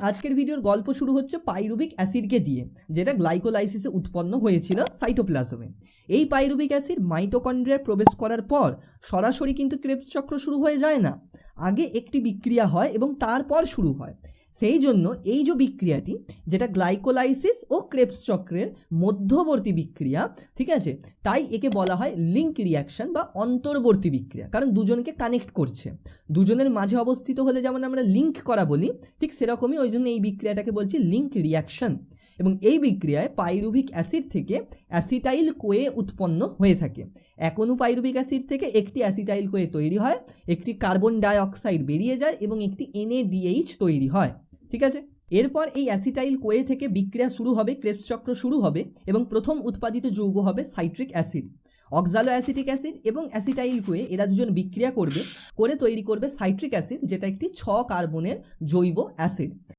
আজকের ভিডিওর গল্প শুরু হচ্ছে পাইরুবিক অ্যাসিডকে দিয়ে, যেটা গ্লাইকোলাইসিসে উৎপন্ন হয়েছিল সাইটোপ্লাজমে। এই পাইরুবিক অ্যাসিড মাইটোকন্ড্রিয়ায় প্রবেশ করার পর সরাসরি কিন্তু ক্রেবস চক্র শুরু হয়ে যায় না। আগে একটি বিক্রিয়া হয় এবং তারপর শুরু হয়। সেই জন্য এই যে বিক্রিয়াটি, যেটা গ্লাইকোলাইসিস ও ক্রেবস চক্রের মধ্যবর্তী বিক্রিয়া, ঠিক আছে? তাই একে বলা হয় লিঙ্ক রিয়াকশন বা অন্তর্বর্তী বিক্রিয়া। কারণ দুজনকে কানেক্ট করছে। দুজনের মাঝে অবস্থিত হলে যেমন আমরা লিঙ্ক করা বলি, ঠিক সেরকমই ওই জন্য এই বিক্রিয়াটাকে বলছি লিঙ্ক রিয়াকশন এবং এই বিক্রিয়ায় পাইরুভিক অ্যাসিড থেকে অ্যাসিটাইল কোয়ে উৎপন্ন হয়ে থাকে। এক পাইরুভিক অ্যাসিড থেকে একটি অ্যাসিটাইল কোয়ে তৈরি হয়, একটি কার্বন ডাই অক্সাইড বেরিয়ে যায় এবং একটি এনএডিএইচ তৈরি হয়। ঠিক আছে? এরপর এই অ্যাসিটাইল কোয়ে থেকে বিক্রিয়া শুরু হবে ক্রেবস চক্র শুরু হবে এবং প্রথম উৎপাদিত যৌগ হবে citric acid oxaloacetic acid এবং অ্যাসিটাইল কোয়ে। এরা দুজন বিক্রিয়া করবে, করে তৈরি করবে সাইট্রিক অ্যাসিড যেটা একটি ছ কার্বনের জৈব অ্যাসিড